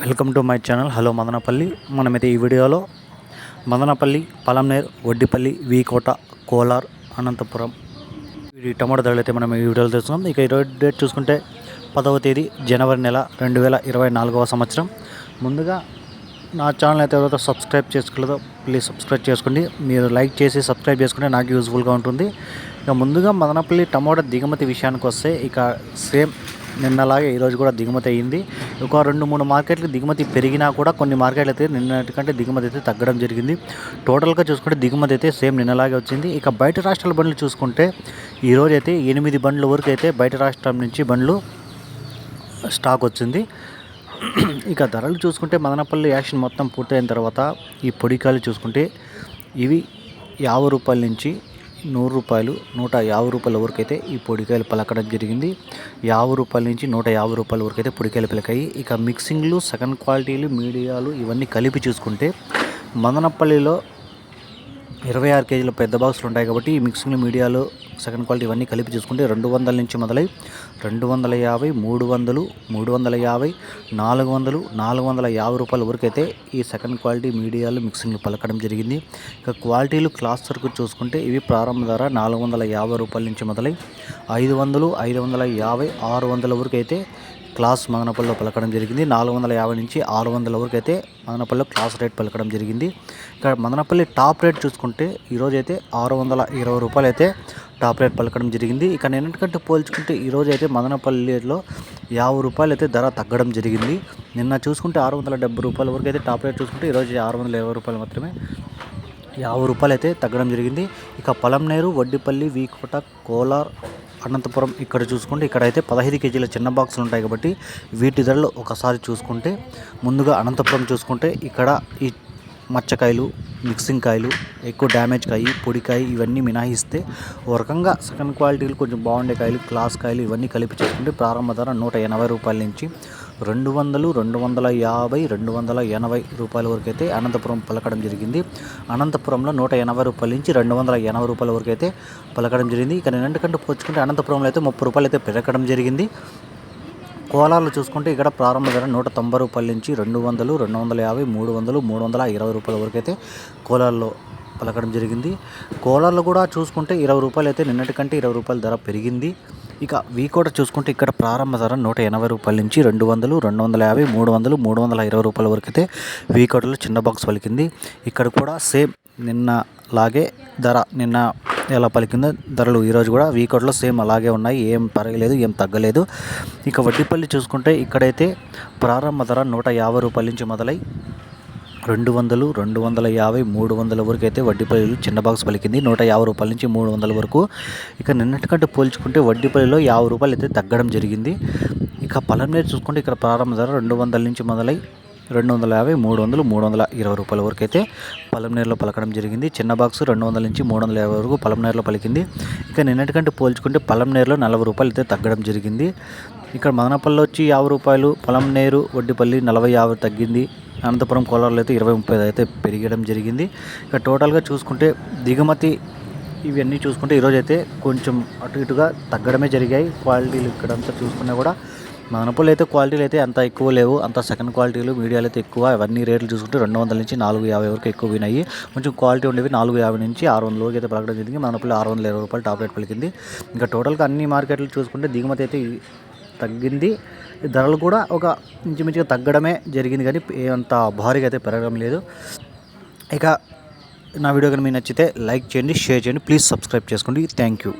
Welcome to my channel. Hello Madanapalle. మనమైతే ఈ వీడియోలో మదనపల్లి పలంనేర్ వడ్డిపల్లి వీకోట కోలార్ అనంతపురం ఈ టమాటో ధరలు అయితే మనం ఈ వీడియోలో తెలుసుకుందాం. ఇక ఇరవై డేట్ చూసుకుంటే పదవ తేదీ జనవరి నెల రెండు వేల ఇరవై నాలుగవ సంవత్సరం. ముందుగా నా ఛానల్ అయితే ఎవరైతే సబ్స్క్రైబ్ చేసుకోలేదో ప్లీజ్ సబ్స్క్రైబ్ చేసుకోండి. మీరు లైక్ చేసి సబ్స్క్రైబ్ చేసుకుంటే నాకు యూజ్ఫుల్గా ఉంటుంది. ఇక ముందుగా మదనపల్లి టమాటా దిగుమతి విషయానికి వస్తే ఇక సేమ్ నిన్నలాగే ఈరోజు కూడా దిగుమతి అయ్యింది. ఒక రెండు మూడు మార్కెట్లు దిగుమతి పెరిగినా కూడా కొన్ని మార్కెట్లు అయితే నిన్నటికంటే దిగుమతి అయితే తగ్గడం జరిగింది. టోటల్గా చూసుకుంటే దిగుమతి అయితే సేమ్ నిన్నలాగే వచ్చింది. ఇక బయట రాష్ట్రాల బండ్లు చూసుకుంటే ఈరోజు అయితే ఎనిమిది బండ్ల వరకు అయితే బయట రాష్ట్రం నుంచి బండ్లు స్టాక్ వచ్చింది. ఇక ధరలు చూసుకుంటే మదనపల్లి యాక్షన్ మొత్తం పూర్తయిన తర్వాత ఈ పొడికాయలు చూసుకుంటే ఇవి యాభై రూపాయల నుంచి నూరు రూపాయలు నూట యాభై రూపాయల వరకు అయితే ఈ పొడికాయలు పలకడం జరిగింది. యాభై రూపాయల నుంచి నూట యాభై రూపాయల వరకు అయితే పొడికాయలు పలకాయి. ఇక మిక్సింగ్లు సెకండ్ క్వాలిటీలు మీడియాలు ఇవన్నీ కలిపి చూసుకుంటే మదనపల్లిలో ఇరవై ఆరు కేజీల పెద్ద బాక్సులు ఉంటాయి కాబట్టి ఈ మిక్సింగ్ మీడియాలో సెకండ్ క్వాలిటీ ఇవన్నీ కలిపి చూసుకుంటే రెండు వందల నుంచి మొదలై రెండు వందల యాభై మూడు వందలు మూడు వందల యాభై నాలుగు వందలు నాలుగు వందల యాభై రూపాయల వరకు అయితే ఈ సెకండ్ క్వాలిటీ మీడియాలు మిక్సింగ్లు పలకడం జరిగింది. ఇక క్వాలిటీలు క్లాస్ వరకు చూసుకుంటే ఇవి ప్రారంభ ధర నాలుగు వందల యాభై రూపాయల నుంచి మొదలై ఐదు వందలు ఐదు వందల యాభై ఆరు వందల వరకు అయితే క్లాస్ మదనపల్లిలో పలకడం జరిగింది. నాలుగు వందల యాభై నుంచి ఆరు వందల వరకు అయితే మదనపల్లిలో క్లాస్ రేట్ పలకడం జరిగింది. ఇక్కడ మదనపల్లి టాప్ రేట్ చూసుకుంటే ఈరోజు అయితే ఆరు వందల ఇరవై రూపాయలు అయితే టాప్ రేట్ పలకడం జరిగింది. ఇక నిన్నటికంటే పోల్చుకుంటే ఈరోజు అయితే మదనపల్లిలో యాభై రూపాయలు అయితే ధర తగ్గడం జరిగింది. నిన్న చూసుకుంటే ఆరు వందల డెబ్బై రూపాయల వరకు అయితే టాప్ రేట్ చూసుకుంటే ఈరోజు ఆరు వందల ఇరవై రూపాయలు మాత్రమే యాభై రూపాయలు అయితే తగ్గడం జరిగింది. ఇక పలంనేరు వడ్డిపల్లి వీకోట కోలార్ అనంతపురం ఇక్కడ చూసుకుంటే ఇక్కడ అయితే పదహైదు కేజీల చిన్న బాక్సులు ఉంటాయి కాబట్టి వీటి ధరలు ఒకసారి చూసుకుంటే ముందుగా అనంతపురం చూసుకుంటే ఇక్కడ ఈ మచ్చకాయలు మిక్సింగ్ కాయలు ఎక్కువ డ్యామేజ్ కాయి పొడికాయ ఇవన్నీ మినహాయిస్తే ఒక రకంగా సెకండ్ క్వాలిటీలు కొంచెం బాగుండే కాయలు క్లాస్ కాయలు ఇవన్నీ కలిపి చేసుకుంటే ప్రారంభ ధర నూట ఎనభై రూపాయల నుంచి రెండు వందలు రెండు వందల యాభై రెండు వందల ఎనభై రూపాయల వరకు అయితే అనంతపురం పలకడం జరిగింది. అనంతపురంలో నూట ఎనభై రూపాయల నుంచి రెండు వందల ఎనభై రూపాయల వరకు అయితే పలకడం జరిగింది. ఇక నిన్నటికంటే పోల్చుకుంటే అనంతపురంలో అయితే ముప్పై రూపాయలు అయితే పెరగడం జరిగింది. కోలార్లు చూసుకుంటే ఇక్కడ ప్రారంభ ధర నూట తొంభై రూపాయల నుంచి రెండు వందలు రెండు వందల యాభై మూడు వందలు మూడు వందల ఇరవై రూపాయల వరకు అయితే కోలాల్లో పలకడం జరిగింది. కోలార్లో కూడా చూసుకుంటే ఇరవై రూపాయలు అయితే నిన్నటికంటే ఇరవై రూపాయల ధర పెరిగింది. ఇక వీకోట చూసుకుంటే ఇక్కడ ప్రారంభ ధర నూట ఎనభై రూపాయల నుంచి రెండు వందలు రెండు వందల యాభై మూడు వందలు మూడు వందల ఇరవై రూపాయల వరకు అయితే వీకోటలో చిన్న బాక్స్ పలికింది. ఇక్కడ కూడా సేమ్ నిన్న లాగే ధర నిన్న ఎలా పలికిందో ధరలు ఈరోజు కూడా వీకోట్లో సేమ్ అలాగే ఉన్నాయి. ఏం పెరగలేదు ఏం తగ్గలేదు. ఇక వడ్డీపల్లి చూసుకుంటే ఇక్కడైతే ప్రారంభ ధర నూట యాభై రూపాయల నుంచి మొదలై రెండు వందలు రెండు వందల యాభై మూడు వందల వరకు అయితే వడ్డీపల్లిలో చిన్న బాక్స్ పలికింది. నూట యాభై రూపాయల నుంచి మూడు వందల వరకు. ఇక నిన్నటికంటే పోల్చుకుంటే వడ్డీపల్లిలో యాభై రూపాయలు అయితే తగ్గడం జరిగింది. ఇక పలంనేరు చూసుకుంటే ఇక్కడ ప్రారంభ ధర రెండు వందల నుంచి మొదలై రెండు వందల యాభై మూడు వందలు మూడు వందల ఇరవై రూపాయల వరకు అయితే పలంనేరులో పలకడం జరిగింది. చిన్న బాక్స్ రెండు వందల నుంచి మూడు వందల యాభై వరకు పలంనేరులో పలికింది. ఇక నిన్నటికంటే పోల్చుకుంటే పలంనేరులో నలభై రూపాయలు అయితే తగ్గడం జరిగింది. ఇక్కడ మదనపల్లి వచ్చి యాభై రూపాయలు పలంనేరు వడ్డిపల్లి నలభై యాభై తగ్గింది. అనంతపురం కోలార్లో అయితే ఇరవై ముప్పై అయితే పెరిగడం జరిగింది. ఇక టోటల్గా చూసుకుంటే దిగుమతి ఇవన్నీ చూసుకుంటే ఈరోజు అయితే కొంచెం అటు ఇటుగా తగ్గడమే జరిగాయి. క్వాలిటీలు ఇక్కడంతా చూసుకున్నా కూడా మనపులు అయితే క్వాలిటీలు అయితే అంత ఎక్కువ లేవు. అంత సెకండ్ క్వాలిటీలు మీడియాలు అయితే ఎక్కువ. అవన్నీ రేట్లు చూసుకుంటే రెండు వందల నుంచి నాలుగు యాభై వరకు ఎక్కువ వినాయి కొంచెం క్వాలిటీ ఉండేవి నాలుగు యాభై నుంచి ఆరు వందల వరకు అయితే పలకడం జరిగింది. మనపులు ఆరు వందల ఇరవై రూపాయలు టాప్ రేట్ పలికింది. ఇంకా టోటల్గా అన్ని మార్కెట్లు చూసుకుంటే దిగుమతి అయితే తగ్గింది. ధరలు కూడా ఒక ఇంచుమించుగా తగ్గడమే జరిగింది కానీ అంత భారీగా అయితే పెరగడం లేదు. ఇక నా వీడియో కానీ మీకు నచ్చితే లైక్ చేయండి షేర్ చేయండి. ప్లీజ్ సబ్స్క్రైబ్ చేసుకోండి. Thank you